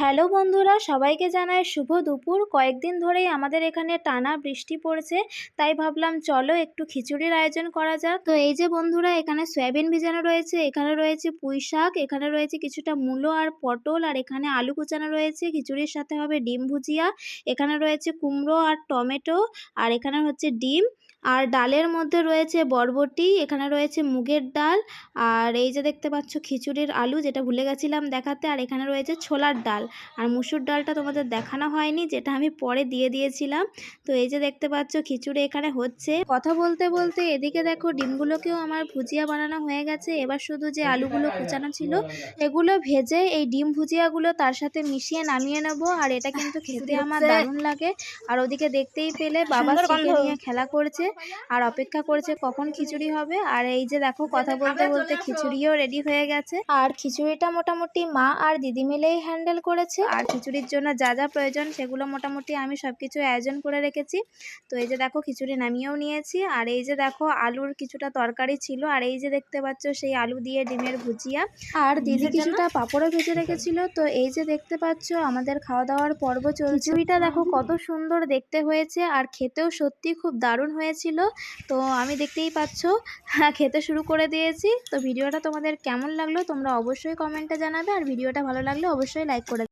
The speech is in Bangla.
হ্যালো বন্ধুরা, সবাইকে জানাই শুভ দুপুর। কয়েকদিন ধরেই আমাদের এখানে টানা বৃষ্টি পড়েছে, তাই ভাবলাম চলো একটু খিচুড়ির আয়োজন করা যাক। তো এই যে বন্ধুরা, এখানে সয়াবিন ভিজানো রয়েছে, এখানে রয়েছে পুঁই শাক, এখানে রয়েছে কিছুটা মূলো আর পটল, আর এখানে আলু কুচানো রয়েছে, খিচুড়ির সাথে হবে ডিম ভুজিয়া, এখানে রয়েছে কুমড়ো আর টমেটো, আর এখানে হচ্ছে ডিম। আর ডালের মধ্যে রয়েছে বরবটি এখানে রয়েছে মুগের ডাল আর এই যে দেখতে পাচ্ছ খিচুড়ির আলু যেটা ভুলে গেছিলাম দেখাতে আর এখানে রয়েছে ছোলার ডাল। আর মুসুর ডালটা তোমাদের দেখানো হয়নি যেটা আমি পরে দিয়ে দিয়েছিলাম। তো এই যে দেখতে পাচ্ছ খিচুড়ি এখানে হচ্ছে। কথা বলতে বলতে এদিকে দেখো ডিমগুলোকেও আমার ভুজিয়া বানানো হয়ে গেছে। এবার শুধু যে আলুগুলো কুচানো ছিল এগুলো ভেজে এই ডিম ভুজিয়াগুলো তার সাথে মিশিয়ে নামিয়ে নেব। আর এটা কিন্তু খেতে আমার দারুণ লাগে। আর ওদিকে দেখতেই পেলে বাবা নিয়ে খেলা করছে। আর অপেক্ষা করেছে কখন খিচুড়ি হবে। আর এই যে দেখো কথা বলতে বলতে খিচুড়িও রেডি হয়ে গেছে। আর খিচুড়িটা মোটামুটি মা আর দিদি মিলেই হ্যান্ডেল করেছে। আর খিচুড়ির জন্য যা যা প্রয়োজন সেগুলো মোটামুটি আমি সব কিছু আয়োজন করে রেখেছি। তো এই যে দেখো খিচুড়ি নামিয়েও নিয়েছি। আর এই যে দেখো আলুর কিছুটা তরকারি ছিল। আর এই যে দেখতে পাচ্ছ সেই আলু দিয়ে ডিমের ভুজিয়া। আর দিদি কিছুটা পাঁপড়ও ভেজে রেখেছিল। তো এই যে দেখতে পাচ্ছ আমাদের খাওয়া দাওয়ার পর্ব চলছে। খিচুড়িটা দেখো কত সুন্দর দেখতে হয়েছে। আর খেতেও সত্যি খুব দারুণ হয়েছিল। তো আমি দেখতেই পাচ্ছ হ্যাঁ খেতে শুরু করে দিয়েছি। তো ভিডিওটা তোমাদের কেমন লাগল তোমরা অবশ্যই কমেন্টে জানাবে। আর ভিডিওটা ভালো লাগলে অবশ্যই লাইক করে